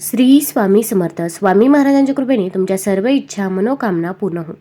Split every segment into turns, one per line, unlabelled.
श्री स्वामी समर्थ. स्वामी महाराजांच्या कृपेने तुमच्या सर्व इच्छा मनोकामना पूर्ण हो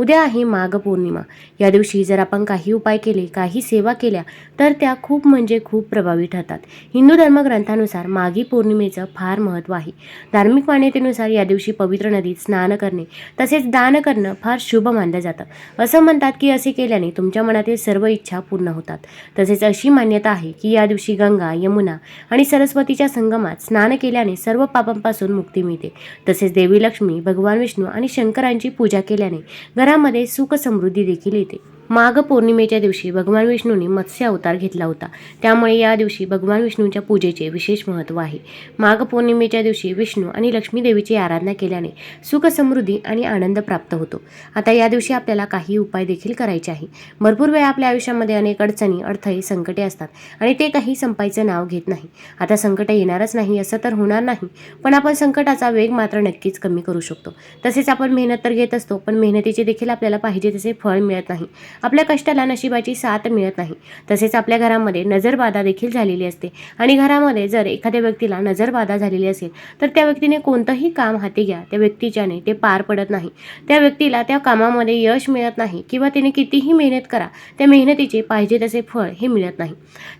उद्या आहे माघ पौर्णिमा. या दिवशी जर आपण काही उपाय केले काही सेवा केल्या तर त्या खूप म्हणजे खूप प्रभावी ठरतात. हिंदू धर्मग्रंथानुसार माघी पौर्णिमेचं फार महत्त्व आहे. धार्मिक मान्यतेनुसार या दिवशी पवित्र नदीत स्नान करणे तसेच दान करणं फार शुभ मानलं जातं. असं म्हणतात की असे केल्याने तुमच्या मनातील सर्व इच्छा पूर्ण होतात. तसेच अशी मान्यता आहे की या दिवशी गंगा यमुना आणि सरस्वतीच्या संगमात स्नान केल्याने सर्व पाप पापांपासून मुक्ती मिळते. तसेच देवी लक्ष्मी भगवान विष्णू आणि शंकरांची पूजा केल्याने घरामध्ये सुख समृद्धी देखील येते. माघ पौर्णिमेच्या दिवशी भगवान विष्णूंनी मत्स्य अवतार घेतला होता. त्यामुळे या दिवशी भगवान विष्णूंच्या पूजेचे विशेष महत्त्व आहे. माघ पौर्णिमेच्या दिवशी विष्णू आणि लक्ष्मी देवीची आराधना केल्याने सुख समृद्धी आणि आनंद प्राप्त होतो. आता या दिवशी आपल्याला काही उपाय देखील करायचे आहे. भरपूर वेळा आपल्या आयुष्यामध्ये अनेक अडचणी अडथळे संकटे असतात आणि ते काही संपायचं नाव घेत नाही. आता संकट येणारच नाही असं तर होणार नाही पण आपण संकटाचा वेग मात्र नक्कीच कमी करू शकतो. तसेच आपण मेहनत तर घेत असतो पण मेहनतीचे देखील आपल्याला पाहिजे तसे फळ मिळत नाही. आपल्या कष्टाला नशिबाची साथ मिळत नाही. तसेच आपल्या घरामध्ये नजरबाधा देखील झालेली असते. आणि घरामध्ये जर एखाद्या व्यक्तीला नजरबाधा झालेली असेल तर त्या व्यक्तीने कोणतंही काम हाती घ्या. त्या व्यक्तीच्याने ते पार पडत नाही. त्या व्यक्तीला त्या कामामध्ये यश मिळत नाही किंवा तिने कितीही मेहनत करा त्या मेहनतीचे पाहिजे तसे फळ हे मिळत नाही.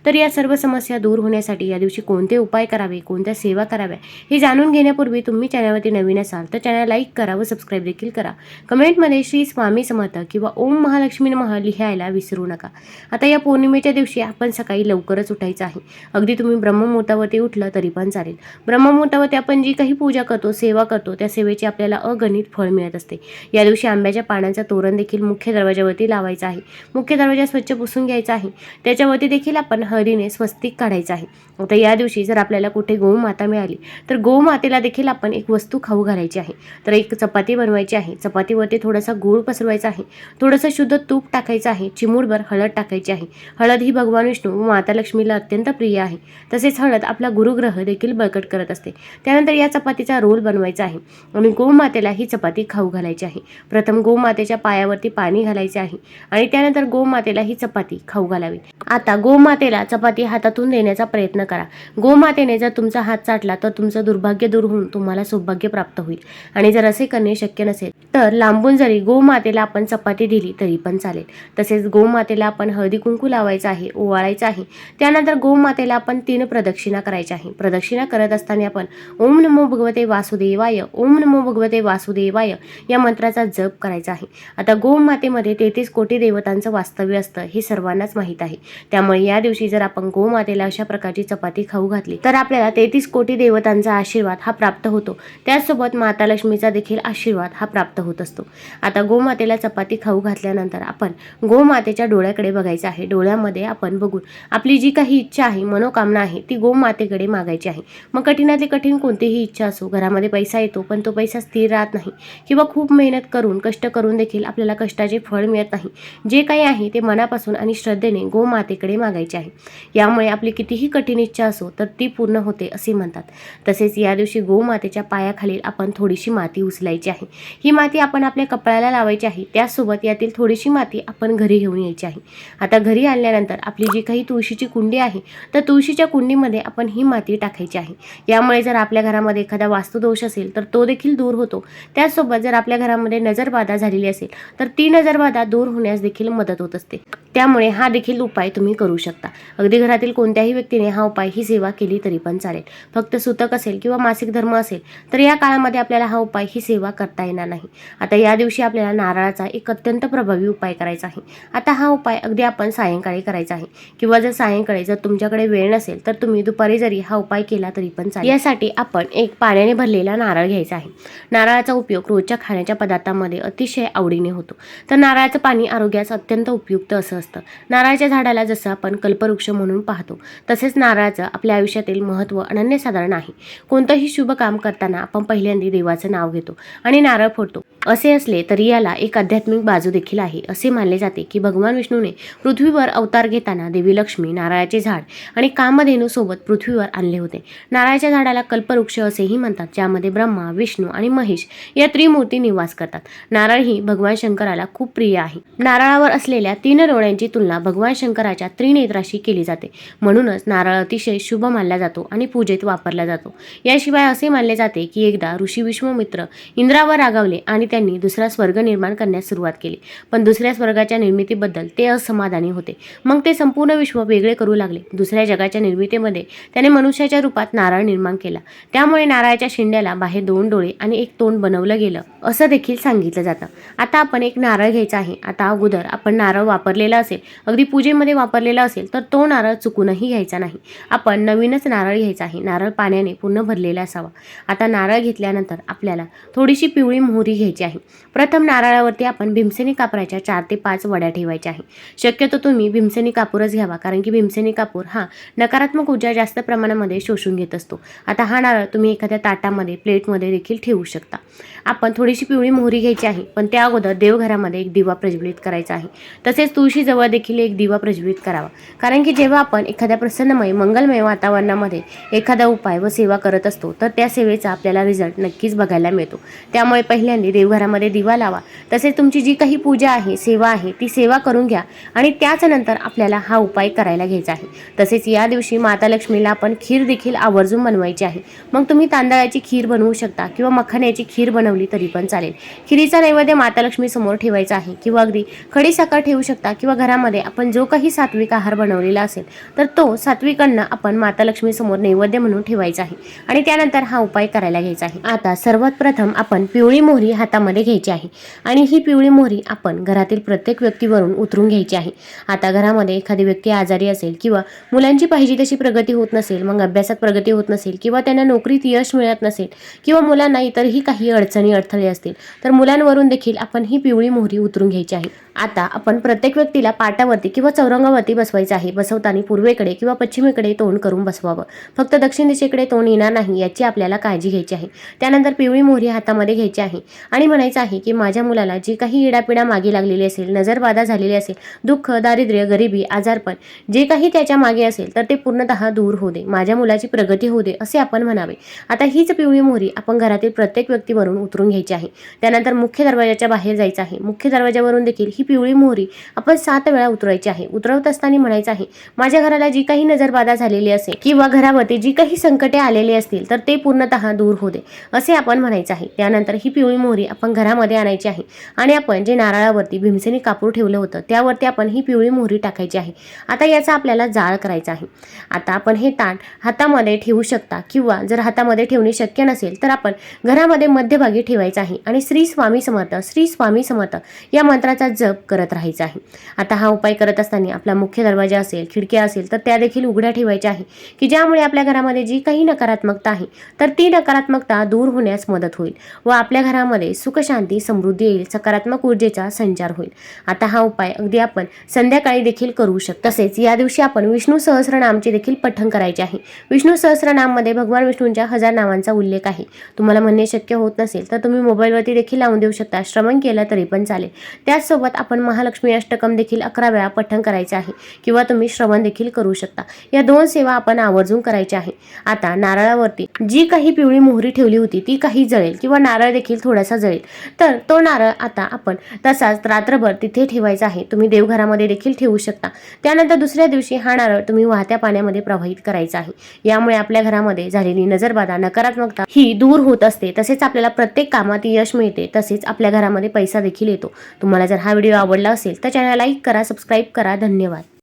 तर या सर्व समस्या दूर होण्यासाठी या दिवशी कोणते उपाय करावे कोणत्या सेवा कराव्या हे जाणून घेण्यापूर्वी तुम्ही चॅनलवरती नवीन असाल तर चॅनल लाईक करा व सबस्क्राईब देखील करा. कमेंटमध्ये श्री स्वामी समर्थ किंवा ओम महालक्ष्मी लिहायला विसरू नका. आता या पौर्णिमेच्या दिवशी आपण सकाळी लवकरच उठायचं आहे. अगदी तुम्ही ब्रह्ममुहूर्तावरती उठलं तरी पण चालेल. ब्रह्ममुहूर्तावरती आपण जी काही पूजा करतो सेवा करतो त्या सेवेची आपल्याला अगणित फळ मिळत असते. या दिवशी आंब्याच्या पानांचा तोरण देखील मुख्य दरवाजावरती लावायचं आहे. मुख्य दरवाजा स्वच्छ पुसून घ्यायचा आहे. त्याच्यावरती देखील आपण हळदीने स्वस्तिक काढायचं आहे. आता या दिवशी जर आपल्याला कुठे गोमाता मिळाली तर गोमातेला देखील आपण एक वस्तू खाऊ घालायची आहे. तर एक चपाती बनवायची आहे. चपातीवरती थोडासा गूळ पसरवायचा आहे. थोडंसं शुद्ध तूप टाकायचं आहे. चिमूटभर हळद टाकायची आहे. हळद ही भगवान विष्णू व माता लक्ष्मीला अत्यंत प्रिय आहे. तसेच हळद आपला गुरुग्रह देखील बळकट करत असते. त्यानंतर या चपातीचा रोल बनवायचा आहे. आणि गोमातेला ही चपाती खाऊ घालायची आहे. प्रथम गोमातेच्या पायावरती पाणी घालायचे आहे. आणि त्यानंतर गोमातेला ही चपाती खाऊ घालावी. आता गोमातेला चपाती हातातून देण्याचा प्रयत्न करा. गोमातेने जर तुमचा हात चाटला तर तुमचं दुर्भाग्य दूर होऊन तुम्हाला सौभाग्य प्राप्त होईल. आणि जर असे करणे शक्य नसेल तर लांबून जरी गोमातेला आपण चपाती दिली तरी पण चालेल. तसेच गोमातेला आपण हळदी कुंकू लावायचं आहे ओवाळायचं आहे. त्यानंतर गोमातेला आपण तीन प्रदक्षिणा करायच्या आहे. प्रदक्षिणा करत असताना आपण ओम नमो भगवते वासुदेवाय ओम नमो भगवते वासुदेवाय या मंत्राचा जप करायचा आहे. आता गोमातेमध्ये तेहतीस कोटी देवतांचं वास्तव्य असतं हे सर्वांनाच माहीत आहे. त्यामुळे या दिवशी जर आपण गोमातेला अशा प्रकारची चपाती खाऊ घातली तर आपल्याला तेहतीस कोटी देवतांचा आशीर्वाद हा प्राप्त होतो. त्याचसोबत माता लक्ष्मीचा देखील आशीर्वाद हा प्राप्त होत असतो. आता गोमातेला चपाती खाऊ घातल्यानंतर आपण गोमातेच्या डोळ्याकडे बघायचं आहे. डोळ्यामध्ये आपण बघून आपली जी काही इच्छा आहे मनोकामना आहे ती गोमातेकडे मागायची आहे. मग कठीणातली कठीण कोणतीही इच्छा असो घरामध्ये पैसा येतो पण तो पैसा स्थिर राहत नाही किंवा खूप मेहनत करून कष्ट करून देखील आपल्याला कष्टाचे फळ मिळत नाही. जे काही आहे ते मनापासून आणि श्रद्धेने गोमातेकडे मागायचे आहे. यामुळे आपली कितीही कठीण इच्छा असो तर ती पूर्ण होते असे म्हणतात. तसेच या दिवशी गोमातेच्या पायाखालील आपण थोडीशी माती उचलायची आहे. ही माती आपण आपल्या कपड्याला लावायची आहे. त्याचसोबत यातील थोडीशी माती आपण घरी घेऊन यायची आहे. आता घरी आणल्यानंतर आपली जी काही तुळशीची कुंडी आहे तर तुळशीच्या कुंडीमध्ये आपण ही माती टाकायची आहे. यामुळे जर आपल्या घरामध्ये एखादा वास्तुदोष असेल तर तो देखील दूर होतो. त्याचसोबत जर आपल्या घरामध्ये नजरबाधा झालेली असेल तर ती नजरबाधा दूर होण्यास देखील मदत होत असते. त्यामुळे हा देखील उपाय तुम्ही करू शकता. अगदी घरातील कोणत्याही व्यक्तीने हा उपाय ही सेवा केली तरी पण चालेल. फक्त सुतक असेल किंवा मासिक धर्म असेल तर या काळामध्ये आपल्याला हा उपाय ही सेवा करता येणार नाही. आता या दिवशी आपल्याला नारळाचा एक अत्यंत प्रभावी उपाय करायचा आहे. आता हा उपाय अगदी आपण सायंकाळी करायचा आहे. किंवा जर सायंकाळी जर तुमच्याकडे वेळ नसेल तर तुम्ही दुपारी जरी हा उपाय केला तरी पण चालेल. यासाठी आपण एक पाण्याने भरलेला नारळ घ्यायचा आहे. नारळाचा उपयोग रोजच्या खाण्याच्या पदार्थांमध्ये अतिशय आवडीने होतो. तर नारळाचं पाणी आरोग्यास अत्यंत उपयुक्त असं असतं. नारळाच्या झाडाला जसं आपण कल्पवृक्ष म्हणून पाहतो तसेच नारळाचं आपल्या आयुष्यातील महत्त्व अनन्यसाधारण आहे. कोणतंही शुभ काम करताना आपण पहिल्यांदा देवाचं नाव घेतो आणि नारळ फोडतो. असे असले तरी याला एक आध्यात्मिक बाजू देखील आहे असे मानले जाते की भगवान विष्णूने पृथ्वीवर अवतार घेताना देवी लक्ष्मी नारळाचे झाड आणि कामधेनू सोबत पृथ्वीवर आणले होते. नारळाच्या झाडाला कल्पवृक्ष असेही म्हणतात ज्यामध्ये ब्रह्मा विष्णू आणि महेश या त्रिमूर्ती निवास करतात. नारळ ही भगवान शंकराला खूप प्रिय आहे. नारळावर असलेल्या तीन रोळ्यांची तुलना भगवान शंकराच्या त्रिनेत्राशी केली जाते. म्हणूनच नारळ अतिशय शुभ मानला जातो आणि पूजेत वापरला जातो. याशिवाय असे मानले जाते की एकदा ऋषी विश्वमित्र इंद्रावर रागावले आणि त्यांनी दुसरा स्वर्ग निर्माण करण्यास सुरुवात केली. पण दुसऱ्या स्वर्गाच्या निर्मितीबद्दल ते असमाधानी होते. मग ते संपूर्ण विश्व वेगळे करू लागले. दुसऱ्या जगाच्या निर्मितीमध्ये त्याने मनुष्याच्या रूपात नारळ निर्माण केला. त्यामुळे नारळाच्या शिंड्याला बाहेर दोन डोळे आणि एक तोंड बनवलं गेलं असं देखील सांगितलं जातं. आता आपण एक नारळ घ्यायचा आहे. आता अगोदर आपण नारळ वापरलेला असेल अगदी पूजेमध्ये वापरलेला असेल तर तो नारळ चुकूनही घ्यायचा नाही. आपण नवीनच नारळ घ्यायचा आहे. नारळ पाण्याने पूर्ण भरलेला असावा. आता नारळ घेतल्यानंतर आपल्याला थोडीशी पिवळी मोहरी घ्यायची आहे. प्रथम नारळावरती आपण भीमसेनी कापराच्या चार ते पाच वड्या ठेवायच्या आहे. शक्यतो तुम्ही भीमसेनी कापूरच घ्यावा कारण की भीमसेनी कापूर हा नकारात्मक ऊर्जा जास्त प्रमाणामध्ये शोषून घेत असतो. आता हा नारळ तुम्ही एखाद्या ताटामध्ये प्लेटमध्ये देखील ठेवू शकता. आपण थोडीशी पिवळी मोहरी घ्यायची आहे पण त्या अगोदर देवघरामध्ये एक दिवा प्रज्वलित करायचा आहे. तसेच तुळशीजवळ देखील एक दिवा प्रज्वलित करावा. कारण की जेव्हा आपण एखाद्या प्रसन्नमय मंगलमय वातावरणामध्ये एखादा उपाय व सेवा करत असतो तर त्या सेवेचा आपल्याला रिझल्ट नक्कीच बघायला मिळतो. त्यामुळे पहिल्यांदा देवघरामध्ये दिवा लावा. तसेच तुमची जी काही पूजा आहे सेवा आहे ती सेवा करून घ्या आणि त्याच नंतर आपल्याला हा उपाय करायला घ्यायचा आहे. तसेच या दिवशी माता लक्ष्मीला आपण खीर देखील आवर्जून बनवायची आहे. मग तुम्ही तांदळाची खीर बनवू शकता किंवा मखाण्याची खीर बनवली तरी पण चालेल. खिरीचा नैवेद्य माता लक्ष्मी समोर ठेवायचा आहे किंवा अगदी खडी साखर ठेवू शकता किंवा घरामध्ये आपण जो काही सात्विक आहार बनवलेला असेल तर तो सात्विक अन्न आपण माता लक्ष्मी समोर नैवेद्य म्हणून ठेवायचा आहे आणि त्यानंतर हा उपाय करायला घ्यायचा आहे. आता सर्वात प्रथम आपण पिवळी मोहरी हातामध्ये घ्यायची आहे आणि ही पिवळी मोहरी आपण घरातील प्रत्येक व्यक्तीवरून उतरून घ्यायची आहे. आता घरामध्ये एखादी व्यक्ती आजारी असेल किंवा मुलांची पाहिजे तशी प्रगती होत नसेल मग अभ्यासात प्रगती होत नसेल किंवा त्यांना नोकरीत यश मिळत नसेल किंवा मुलांना इतरही काही अडचणी अडथळे असतील तर मुलांवरून देखील आपण ही पिवळी मोहरी उतरून घ्यायची आहे. आता आपण प्रत्येक व्यक्तीला पाटावरती किंवा चौरंगावरती बसवायचं आहे. बसवताना पूर्वेकडे किंवा पश्चिमेकडे तोंड करून बसवावं. फक्त दक्षिण दिशेकडे तोंड येणार नाही याची आपल्याला काळजी घ्यायची आहे. त्यानंतर पिवळी मोहरी हातामध्ये घ्यायची आहे आणि म्हणायचं आहे की माझ्या मुलाला जी काही इडापिडा मागे लागलेली असेल नजरबाधा झालेली असेल दुःख दारिद्र्य गरिबी आजारपण जे काही त्याच्यामागे असेल तर ते पूर्णतः दूर होऊ दे माझ्या मुलाची प्रगती होऊ दे असे आपण म्हणावे. आता हीच पिवळी मोहरी आपण घरातील प्रत्येक व्यक्तीवरून उतरून घ्यायची आहे. त्यानंतर मुख्य दरवाजाच्या बाहेर जायचं आहे. मुख्य दरवाजावरून देखील ही पिवळी मोहरी आपण सात वेळा उतरायची आहे. उतरवत असताना म्हणायचं आहे माझ्या घराला जी काही नजरबाधा झालेली असेल किंवा घरावरती जी काही संकटे आलेली असतील तर ते पूर्णतः दूर होऊ दे असे आपण म्हणायचं आहे. त्यानंतर ही पिवळी मोहरी आपण घरामध्ये आणायची आहे आणि आपण जे नारळावरती भीमसेनी कापूर ठेवलं होतं. त्यावरती आपण ही पिवळी मोहरी टाकायची आहे. आता याचा आपल्याला जाळ करायचा आहे. आता आपण हे ताट हातामध्ये ठेवू शकता किंवा जर हातामध्ये ठेवणे शक्य नसेल तर आपण घरामध्ये मध्यभागी ठेवायचं आहे आणि श्री स्वामी समर्थ श्री स्वामी समर्थ या मंत्राचा जप करत राहायचा आहे. आता हा उपाय करत असताना आपला मुख्य दरवाजा असेल खिडक्या असेल तर त्या देखील उघड्या ठेवायच्या आहे की ज्यामुळे आपल्या घरामध्ये जी काही नकारात्मकता आहे तर ती नकारात्मकता दूर होण्यास मदत होईल व आपल्या घरामध्ये सुखशांती समृद्धी येईल सकारात्मक ऊर्जेचा संचार होईल. आता हा उपाय अगदी आपण संध्याकाळी देखील करू शकतो. तसेच या दिवशी आपण विष्णू सहस्रनामचे देखील पठण करायचे आहे. विष्णू सहस्रनाममध्ये भगवान विष्णूंच्या हजार नावांचा उल्लेख आहे. तुम्हाला म्हणणे शक्य होत नसेल तर तुम्ही मोबाईलवरती देखील लावून देऊ शकता. श्रवण केलं तरी पण चालेल. त्याचसोबत आपण महालक्ष्मी अष्टकम देखील अकरा वेळा पठण करायचे आहे किंवा तुम्ही श्रवण देखील करू शकता. या दोन सेवा आपण आवर्जून करायच्या आहे. आता नारळावरती जी काही पिवळी मोहरी ठेवली होती ती काही जळेल किंवा नारळ देखील थोडासा जळेल. तर तो नारळ आता आपण तसाच रात्रभर रात्रभर तिथे ठेवायचा आहे. तुम्ही देवघरामध्ये देखील ठेवू शकता. त्यानंतर दुसऱ्या दिवशी हा नारळ तुम्ही वाहत्या पाण्यामध्ये प्रवाहित करायचा आहे. यामुळे आपल्या घरामध्ये झालेली नजरबाधा नकारात्मकता ही दूर होत असते. तसेच आपल्याला प्रत्येक कामात यश मिळते. तसेच आपल्या घरामध्ये पैसा देखील येतो. तुम्हाला जर हा व्हिडिओ आवडला असेल तर चॅनल लाईक करा सबस्क्राईब करा. धन्यवाद.